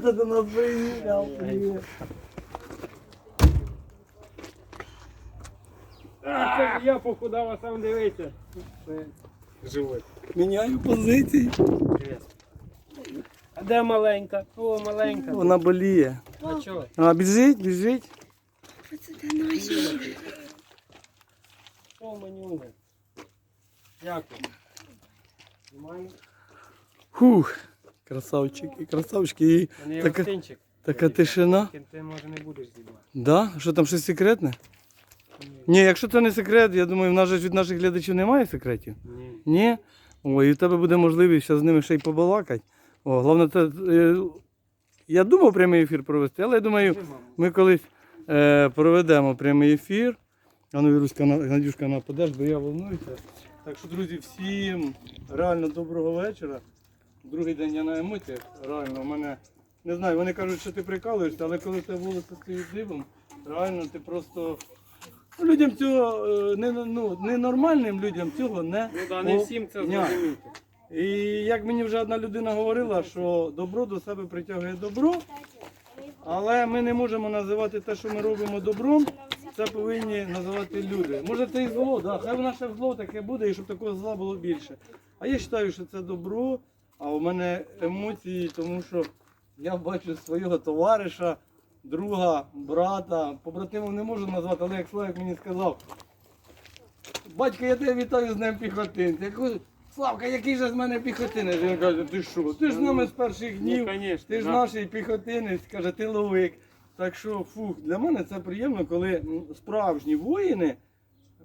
ти до нас приїхав? Привіт. А, це ж я похудав, а сам дивися. Живот. Міняю позиції. А де маленька? О, маленька. Вона боліє. А чого? А, біжить, біжить. О, манюня. Дякую. Знімаю. Фух. Красавчики, красавчики. І така, така тишина. Ти може не будеш знімати. Да? Що там щось секретне? Ні, якщо це не секрет, я думаю, в нас же від наших глядачів немає секретів. Ні. Ні? Ой, і в тебе буде можливість зараз з ними ще й побалакати. О, головне, це, е, я думав прямий ефір провести, але я думаю, ми колись е, проведемо прямий ефір. А ну, Віруська, на- Надюшка, на подеш, бо я волнуюся. Так що, друзі, всім реально доброго вечора. Другий день я на емоціях. Реально, у мене не знаю, вони кажуть, що ти прикалуєшся, але коли тебе вулиця стоїть дивом, реально ти просто. Ну, людям цього е, не, ну, ненормальним людям цього не. Ну да, не всім це Ня. зрозуміти. І як мені вже одна людина говорила, що добро до себе притягує добро, але ми не можемо називати те, що ми робимо добром, це повинні називати люди. Може це і зло, да, хай в наше зло таке буде, і щоб такого зла було більше. А я вважаю, що це добро, а у мене емоції, тому що я бачу свого товариша, друга, брата, побратимів не можу назвати, але як Славик мені сказав, Батько, я тебе вітаю з Днем піхотинця. Я кажу, Славка, який же з мене піхотинець? Він каже, ти що? Ти ж з нами з перших Ну, днів, конечно, ти ж да. наш піхотинець, каже, ти ловик. Так що, фух, для мене це приємно, коли справжні воїни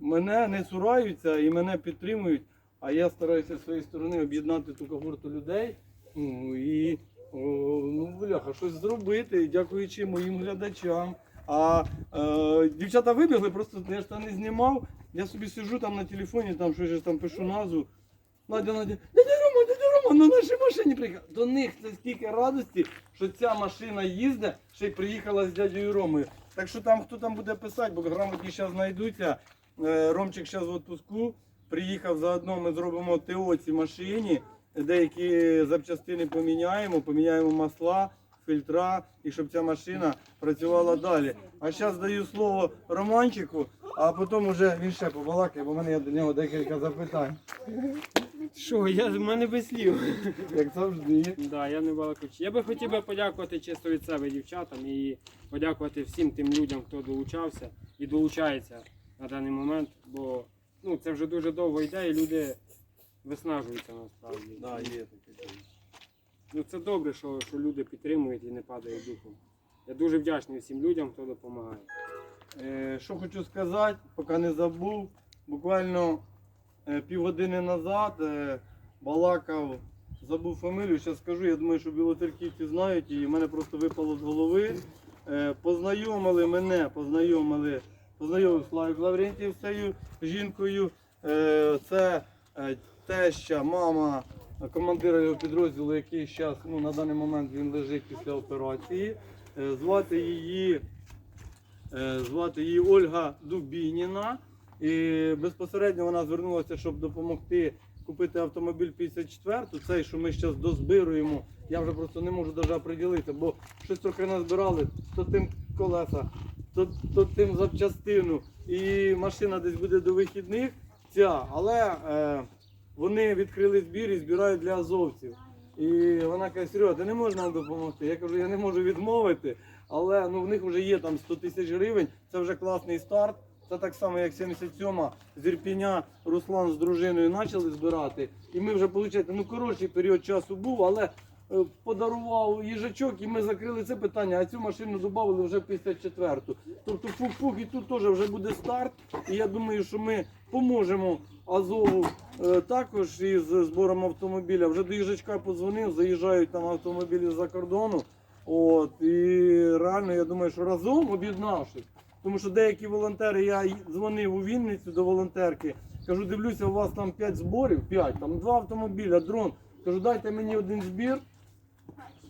мене не цураються і мене підтримують. А я стараюся з своєї сторони об'єднати ту когорту людей. Ну, і ну, бляха, щось зробити, дякуючи моїм глядачам. А е, дівчата вибігли, просто я ж там не знімав. Я собі сиджу там на телефоні, там щось там пишу назву. Надя, Надя, дядя Рома, дядя Рома, на нашій машині приїхав. До них це стільки радості, що ця машина їздить, ще й приїхала з дядею Ромою. Так що там хто там буде писати, бо грамотні зараз знайдуться. Е, Ромчик зараз в відпуску. Приїхав заодно, ми зробимо ТО цій машині. Деякі запчастини поміняємо, поміняємо масла, фільтра, і щоб ця машина працювала далі. А зараз даю слово Романчику, а потім вже він ще побалакає, бо в мене є до нього декілька запитань. Що, я в мене без слів. Як завжди. Да, я не балакучий. Я би хотів би подякувати чисто від себе дівчатам і подякувати всім тим людям, хто долучався і долучається на даний момент, бо ну, це вже дуже довго йде і люди виснажуються насправді. Да, є таке. Ну, це добре, що, що люди підтримують і не падають духом. Я дуже вдячний всім людям, хто допомагає. Е, що хочу сказати, поки не забув. Буквально е, півгодини назад е, балакав, забув фамілію, зараз скажу, я думаю, що білоцерківці знають і в мене просто випало з голови. Е, познайомили мене, познайомили, познайомив Славік Лаврентів цією жінкою. Е, це е, теща, мама командира його підрозділу, який зараз, ну, на даний момент він лежить після операції. Е, звати її Звати її Ольга Дубініна. І безпосередньо вона звернулася, щоб допомогти купити автомобіль 54 цей, що ми зараз дозбируємо. Я вже просто не можу навіть приділити, бо щось трохи назбирали, то тим колеса, то, то тим запчастину. І машина десь буде до вихідних. Ця, але е, вони відкрили збір і збирають для азовців. І вона каже, Серега, ти не можеш нам допомогти. Я кажу, я не можу відмовити, але ну, в них вже є там 100 тисяч гривень, це вже класний старт. Це так само, як 77-ма з Ірпіня Руслан з дружиною почали збирати. І ми вже, виходить, ну коротший період часу був, але подарував їжачок, і ми закрили це питання, а цю машину додали вже в 54-ту. Тобто фух-фух, і тут теж вже буде старт. І я думаю, що ми поможемо Азову е, також із збором автомобіля. Вже до їжачка подзвонив, заїжджають там автомобілі з-за кордону. От, і реально, я думаю, що разом об'єднавшись. Тому що деякі волонтери, я дзвонив у Вінницю до волонтерки, кажу, дивлюся, у вас там 5 зборів, 5, там два автомобіля, дрон. Кажу, дайте мені один збір.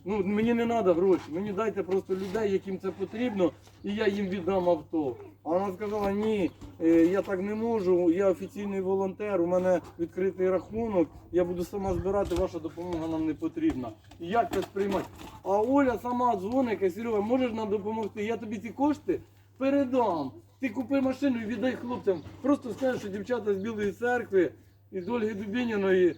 Ну, мені не треба гроші, мені дайте просто людей, яким це потрібно, і я їм віддам авто. А вона сказала, ні, е, я так не можу, я офіційний волонтер, у мене відкритий рахунок, я буду сама збирати, ваша допомога нам не потрібна. Як це сприймати? А Оля сама дзвонить, каже, Серега, можеш нам допомогти? Я тобі ці кошти передам. Ти купи машину і віддай хлопцям. Просто скажеш, що дівчата з Білої церкви і з Ольги Дубініної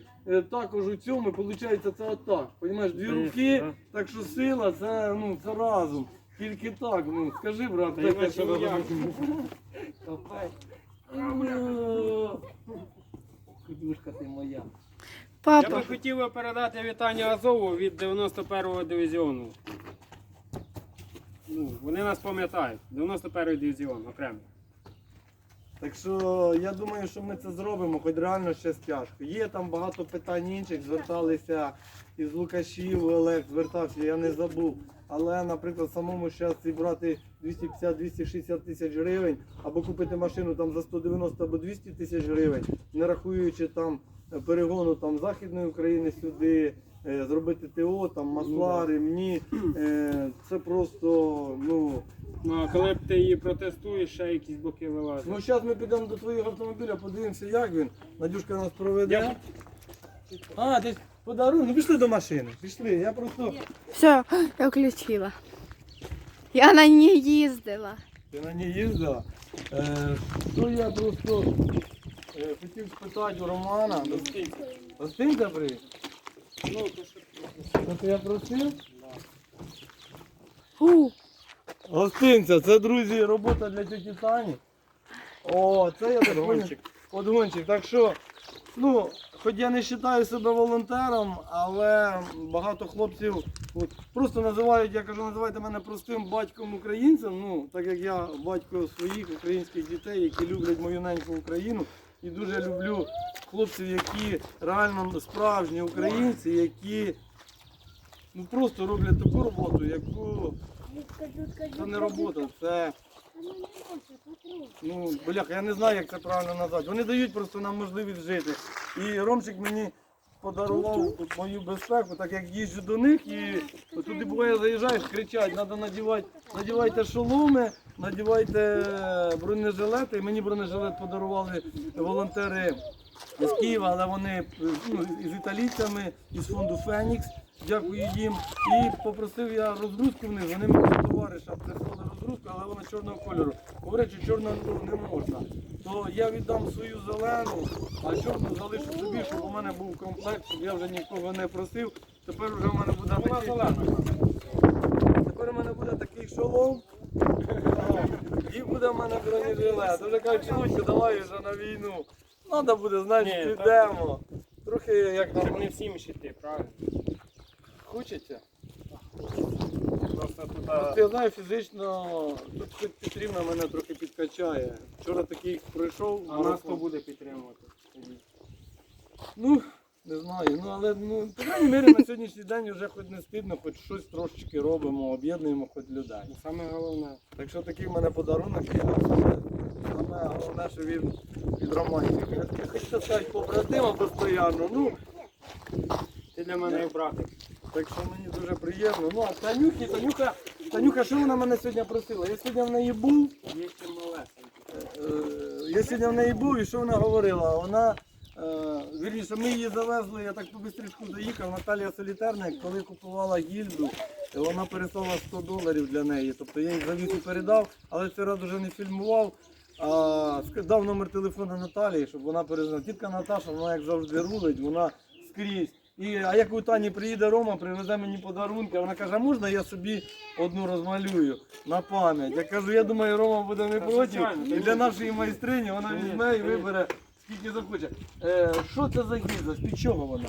також у цьому, виходить, це отак. Понімаєш, дві руки, так. так що сила, це, ну, це разом. Тільки так, ну скажи, брат, Та як іначе я тебе розумію. Давай. Ти моя. Я би хотів би передати вітання Азову від 91-го дивізіону. Ну, вони нас пам'ятають. 91-й дивізіон окремо. Так що я думаю, що ми це зробимо, хоч реально ще тяжко. Є там багато питань інших, зверталися із Лукашів, Олег звертався, я не забув. Але, наприклад, самому зараз зібрати 250-260 тисяч гривень або купити машину там за 190 або 200 тисяч гривень, не рахуючи там перегону там Західної України сюди, е, зробити ТО, там масла, ремні. е, Це просто, ну. Ну, а коли б ти її протестуєш, ще якісь боки вилазять. Ну, зараз ми підемо до твого автомобіля, подивимося, як він. Надюшка нас проведе. Я- А, ти ж подарунок. Ну пішли до машини. Пішли. Я просто. все, я включила. Я на ній їздила. Ти на ній їздила. Е, що я просто е, хотів спитати у Романа. Гостинця при? Ну, то що Що я просив? У, Гостинця, це, друзі, робота для тіті Тані. О, це я так. Подгончик. Подгончик. Так що, ну, хоч я не вважаю себе волонтером, але багато хлопців от, просто називають, я кажу, називайте мене простим батьком українцем. Ну, так як я батько своїх українських дітей, які люблять мою неньку Україну. І дуже люблю хлопців, які реально справжні українці, які ну, просто роблять таку роботу, яку це не робота, це. Ну, бляха, я не знаю, як це правильно назвати. Вони дають просто нам можливість жити. І Ромчик мені подарував мою безпеку, так як їжджу до них і туди буває заїжджаєш, кричать, треба надівати, надівайте шоломи, надівайте бронежилети. І мені бронежилет подарували волонтери з Києва, але вони ну, із італійцями, із фонду Фенікс. Дякую їм. І попросив я розгрузку в них. Вони мені товариша прислали розгрузку, але вона чорного кольору. Говорять, що чорного не можна. То я віддам свою зелену, а чорну залишу собі, щоб у мене був комплект, щоб я вже нікого не просив. Тепер вже в мене буде такий. зелена. Тепер у мене буде такий шолом. І буде в мене бронежилет. Вже кажуть, чоловіче, давай вже на війну. Треба буде, значить, Ні, так. підемо. Трохи як Щоб там не всім йти, правильно? хочеться. Тут я знаю фізично, тут хоч Петрівна мене трохи підкачає. Вчора такий пройшов. а нас хто буде підтримувати. Ну, не знаю. Ну але ну, по крайній мірі на сьогоднішній день вже хоч не стидно, хоч щось трошечки робимо, об'єднуємо хоч людей. Ну, Саме головне. Так що такий в мене подарунок є. Саме, головне, що він від романтики. Я хочу сказати побратима постійно. Ну, Ти для мене як братик. так що мені дуже приємно. Ну, а Танюхі, Танюха, Танюха, що вона мене сьогодні просила? Я сьогодні в неї був. Е, Я сьогодні в неї був і що вона говорила? Вона, е, вірніше, ми її завезли, я так по-бистрічку заїхав. Наталія Солітерник, коли купувала гільду, вона переслала 100 доларів для неї. Тобто я їй завіз і передав, але цей раз вже не фільмував. А дав номер телефону Наталії, щоб вона перезнала. Тітка Наташа, вона як завжди рулить, вона скрізь. І, а як у Тані приїде Рома, привезе мені подарунки, вона каже, а можна я собі одну розмалюю на пам'ять. Я кажу, я думаю, Рома буде не проти. І для нашої майстрині вона візьме і вибере скільки захоче. Е, що це за гільза? З-під чого вона?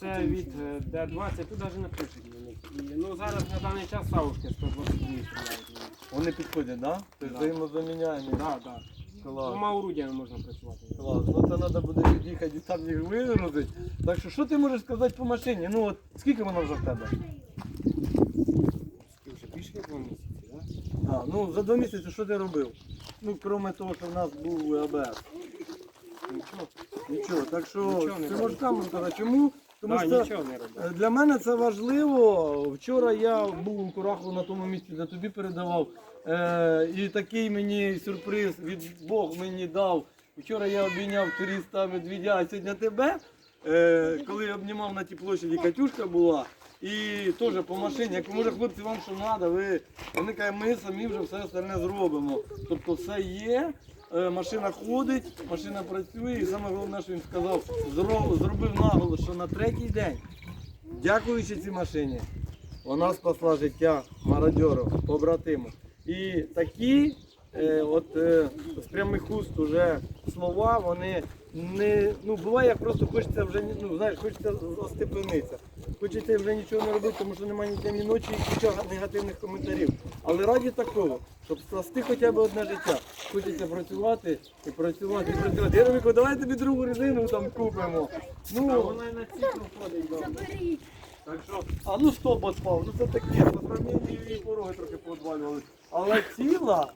Це від е, Д-20, тут навіть напишуть мені. І, Ну зараз на даний час Савушки 122 стріляють. Вони підходять, да? Тобто Да. взаємозаміняємо. Да, да. Клас. Двома орудіями можна працювати. Клас. Ну це треба буде під'їхати і там їх вигрузити. Так що що ти можеш сказати по машині? Ну от скільки вона вже в тебе? Вже більше як два місяці, так? А, ну за два місяці що ти робив? Ну, крім того, що в нас був АБС. Нічого. Нічого. Так що Нічого не ти робив. можеш там сказати, чому? Тому Да, що нічого не робив. Е, Для мене це важливо. Вчора я був у Курахову на тому місці, де тобі передавав. Е, і такий мені сюрприз від Бог мені дав. Вчора я обійняв туриста медведя, а сьогодні тебе. Е, коли я обнімав на тій площаді, Катюшка була. І теж по машині, як може хлопці вам що треба, ви вони кажуть, ми самі вже все остальне зробимо. Тобто все є, е, машина ходить, машина працює, і саме головне, що він сказав, зро- зробив наголос, що на третій день, дякуючи цій машині, вона спасла життя мародьору, побратиму. І такі е, от, е, з прямих уст уже слова, вони не. Ну, буває, як просто хочеться вже ну, знаєш, хочеться остепенитися. Хочеться вже нічого не робити, тому що немає ні дня, ні ночі і нічого негативних коментарів. Але раді такого, щоб спасти хоча б одне життя. Хочеться працювати і працювати, і працювати. Я Роміко, давай тобі другу резину там купимо. А Ну, вона і на циклу ходить добре. Так що, а ну стоп отпав, ну це таке, по сравненню її пороги трохи поодвалювали. Але ціла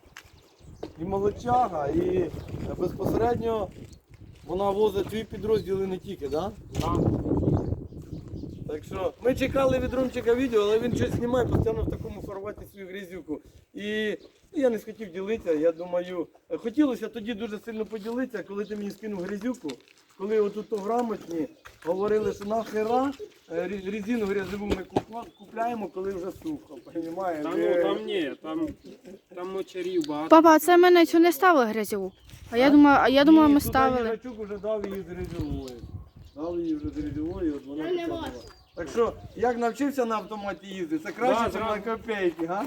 і молодчага, і безпосередньо вона возить твій підрозділ і не тільки, так? Да? Да. Так що ми чекали від Ромчика відео, але він щось знімає постійно в такому форматі свою грязюку. І ну, я не схотів ділитися. Я думаю, хотілося тоді дуже сильно поділитися, коли ти мені скинув грязюку, коли отут грамотні говорили, що нахера е, резину грязеву ми купляємо, коли вже сухо. Та ну там ні, там, там мочарів багато. Папа, це ми на цю не ставили грязьову. А я а я думала, Ні, ми ставили. Вже дав її з грязьової. Дав її вже з грязьової, от вона була. Так що, як навчився на автоматі їздити, це краще, ніж на копейки, га?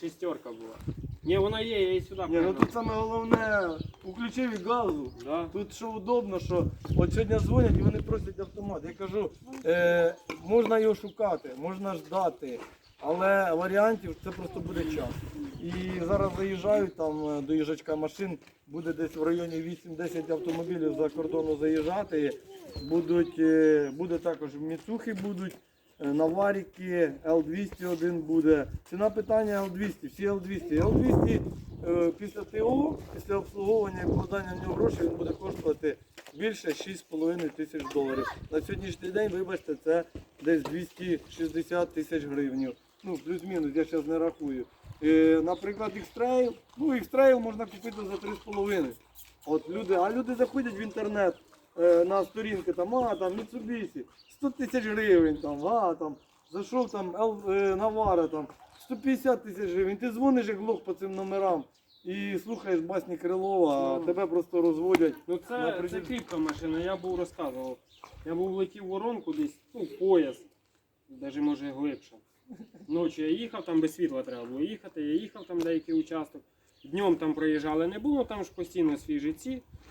Шестерка була. Ні, вона є, я її сюди Ні, ну тут саме головне, включив і газу. Да. Тут що удобно, що от сьогодні дзвонять і вони просять автомат. Я кажу, е, можна його шукати, можна ждати, але варіантів це просто буде час. І зараз заїжджають там е, до їжачка машин, буде десь в районі 8-10 автомобілів за кордону заїжджати. Будуть, е, буде також Міцухи будуть. Е, Наваріки, L201 буде. Ціна питання L200, всі L200. L200 е, після ТО, після обслуговування і вкладання в нього грошей він буде коштувати більше 6,5 тисяч доларів. На сьогоднішній день, вибачте, це десь 260 тисяч гривень. Ну, плюс-мінус, я зараз не рахую. Е, наприклад, X-Trail, ну X-Trail можна купити за 3,5. От люди, а люди заходять в інтернет на сторінки, там, а там Mitsubishi, 100 тисяч гривень, там, а там, зайшов там е, Навара, там, 150 тисяч гривень. Ти дзвониш як лох по цим номерам і слухаєш басні Крилова, а Ну. тебе просто розводять. Ну це, це кріпка машина, я був розказував. Я був летів в воронку десь, ну, пояс, навіть може глибше. Ночі я їхав, там без світла треба було їхати, я їхав там деякий участок. Днем там проїжджали не було, там ж постійно свіжиці. Ну,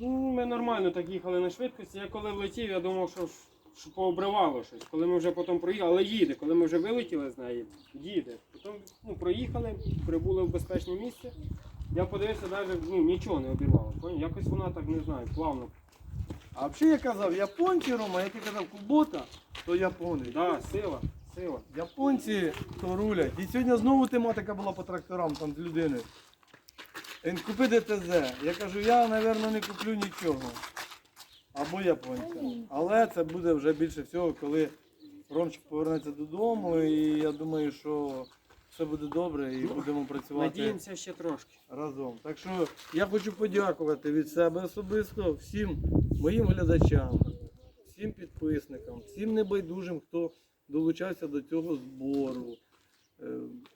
ми нормально так їхали на швидкості. Я коли влетів, я думав, що, що пообривало щось. Коли ми вже потім проїхали, але їде, коли ми вже вилетіли з неї, їде. Потім ну, проїхали, прибули в безпечне місце. Я подивився, навіть ну, нічого не обірвало. Якось вона так не знаю, плавно. А взагалі я казав, японці, Рома, я ти казав кубота, то японець. Да, сила, сила. Японці то рулять. І сьогодні знову тематика була по тракторам там з людиною. Він купи ДТЗ. Я кажу, я, мабуть, не куплю нічого. Або японця. Але це буде вже більше всього, коли Ромчик повернеться додому. І я думаю, що все буде добре і будемо працювати Надіємося ще трошки. разом. Так що я хочу подякувати від себе особисто всім моїм глядачам, всім підписникам, всім небайдужим, хто долучався до цього збору.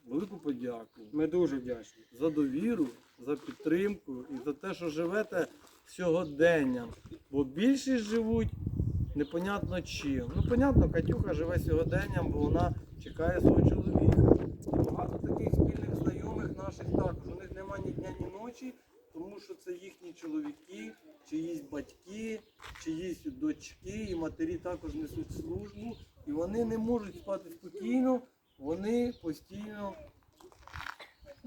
Велику подяку Ми дуже вдячні. за довіру, за підтримку і за те, що живете сьогоденням. Бо більшість живуть непонятно чим. Ну, понятно, Катюха живе сьогоденням, бо вона чекає свого чоловіка. І багато таких спільних знайомих наших також. У них немає ні дня, ні ночі, тому що це їхні чоловіки, чиїсь батьки, чиїсь дочки і матері також несуть службу. І вони не можуть спати спокійно, вони постійно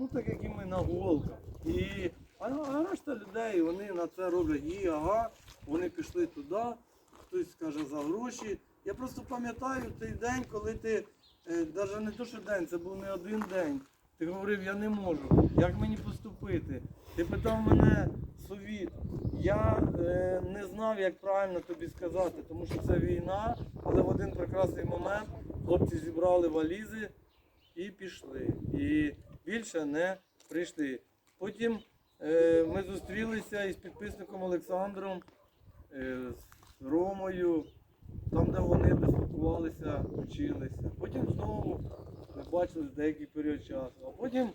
Ну, так як і ми на голках. І а, а решта людей вони на це роблять і ага, вони пішли туди, хтось скаже за гроші. Я просто пам'ятаю той день, коли ти, навіть не то, що день, це був не один день. Ти говорив, я не можу. Як мені поступити? Ти питав мене совіт. Я е, не знав, як правильно тобі сказати, тому що це війна, але в один прекрасний момент хлопці зібрали валізи і пішли. І більше не прийшли. Потім е, ми зустрілися із підписником Олександром, е, з Ромою, там, де вони дислокувалися. вчилися. Потім знову не бачились деякий період часу. А потім,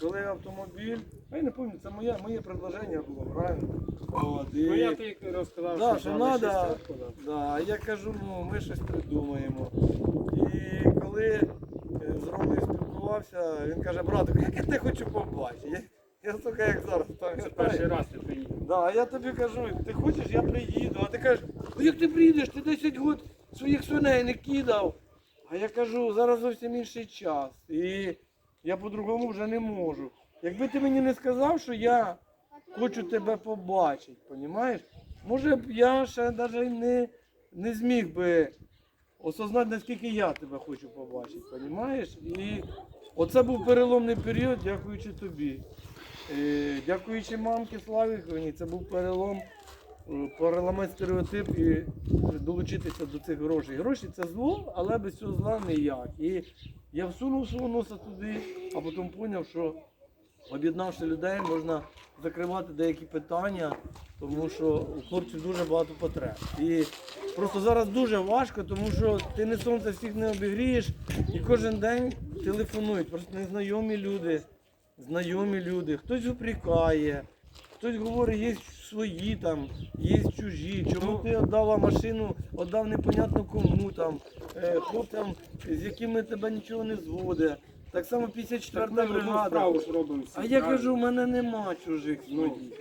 коли автомобіль, я не пам'ятаю, це моє, моє предложення було, правильно? От, і... Ну я тобі розказав, Да, що треба да. Я кажу, ну ми щось придумаємо. І коли е, з Ромою спілкувався, він каже, братик, як я тебе хочу побачити. Я, я сука, як зараз Це перший раз ти приїхав. Да, я тобі кажу, ти хочеш, я приїду. А ти кажеш, ну як ти приїдеш, ти 10 років своїх свиней не кидав. А я кажу, зараз зовсім інший час. І я по-другому вже не можу. Якби ти мені не сказав, що я хочу тебе побачити, понімаєш? Може б я ще навіть не, не зміг би осознати, наскільки я тебе хочу побачити, понімаєш? І оце був переломний період, дякуючи тобі. Е, Дякуючи мамці Славіковні, це був перелом, переламати стереотип і долучитися до цих грошей. Гроші це зло, але без цього зла ніяк. І я всунув свого носа туди, а потім зрозумів, що об'єднавши людей, можна закривати деякі питання, тому що у хлопців дуже багато потреб. І просто зараз дуже важко, тому що ти не сонце всіх не обігрієш, і кожен день телефонують, просто незнайомі люди, знайомі люди, хтось упрекає, хтось говорить, є свої там, є чужі, чому ти віддала машину, віддав непонятно кому там, е, хлопцям, з якими тебе нічого не зводить. Так само 54 Так ми бригада. справу ж робимо всі. А я правильно? кажу, в мене нема чужих злодій.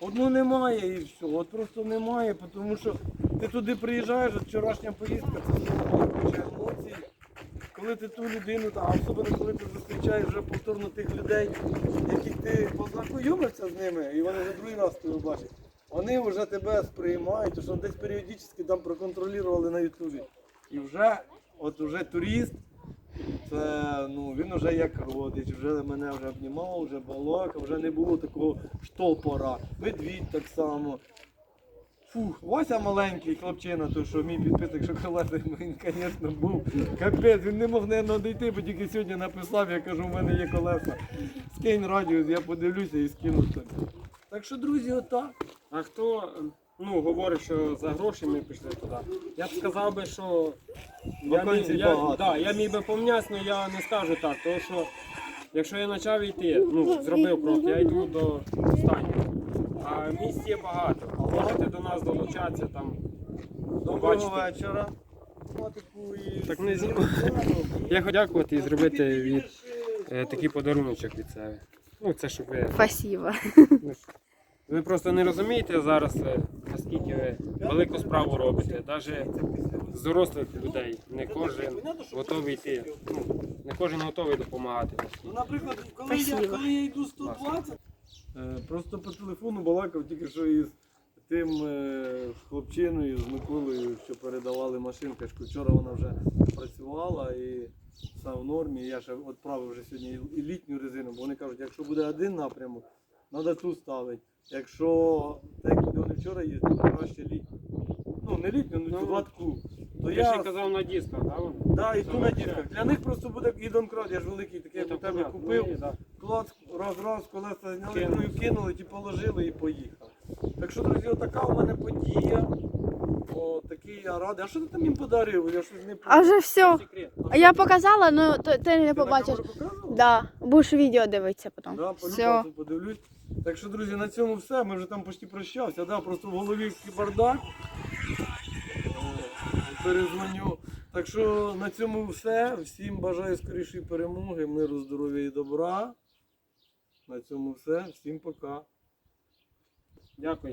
Одну немає і все. От просто немає, тому що ти туди приїжджаєш, от вчорашня поїздка, це знову куча емоцій. Коли ти ту людину, а особливо коли ти зустрічаєш вже повторно тих людей, яких ти познайомився з ними, і вони вже другий раз тебе бачать, вони вже тебе сприймають, що десь періодично там проконтролювали на Ютубі. І вже, от вже турист, це ну він вже як родич, вже мене вже обнімав, вже балакав, вже не було такого штопора. Медвідь так само. Фух, Вася маленький хлопчина, то що мій підписник шоколадний, він, звісно, був капець, він не мог не дійти, бо тільки сьогодні написав, я кажу, у мене є колеса. Скинь радіус, я подивлюся і скину тобі. Так що, друзі, отак. А хто ну, говорить, що за гроші ми пішли туди? Я б сказав би, що я, міг, я, да, я міг би помнятися, але я не скажу так, тому що якщо я почав йти, ну, зробив крок, я йду до останнього. А місць є багато. Можете до нас долучатися там. Доброго Побачите. вечора. Так не знімай. Я хочу дякувати і зробити від е, такий подаруночок від себе. Ну, це щоб ви Спасибо. Ви просто не розумієте зараз, е, наскільки ви велику справу робите. Навіть з дорослих людей не кожен готовий йти. Ну, не кожен готовий допомагати. Ну, наприклад, коли я, Спасибо. коли я йду 120, е, просто по телефону балакав тільки що із тим е, хлопчиною, з Миколою, що передавали машинку. Вчора вона вже працювала і все в нормі. Я ще відправив вже сьогодні і літню резину, бо вони кажуть, якщо буде один напрямок, треба ту ставити. Якщо так як вони вчора їздили, краще літню. Ну, не літню, ну, Ну, цю гладку. То Я ще казав на дисках, так? воно? Да, і ту на дисках. Для них просто буде ідонкрат, я ж великий такий, як у тебе купив. ну, да. Клац, раз, раз, колеса зняли, Кинули. ті положили і поїхав. Так що, друзі, отака у мене подія. О, я радий. А що ти там їм подарив? Я щось не А вже все. Секрет. А я показала, ну то ти не побачиш. показував? Да, будеш відео дивитися потім. Да, Все. полюбав, подивлюсь. Так що, друзі, на цьому все. Ми вже там почти прощався. Да, просто в голові такий бардак. Е, Перезвоню. Так що на цьому все. Всім бажаю скорішої перемоги, миру, здоров'я і добра. На цьому все. Всім пока. Дякую.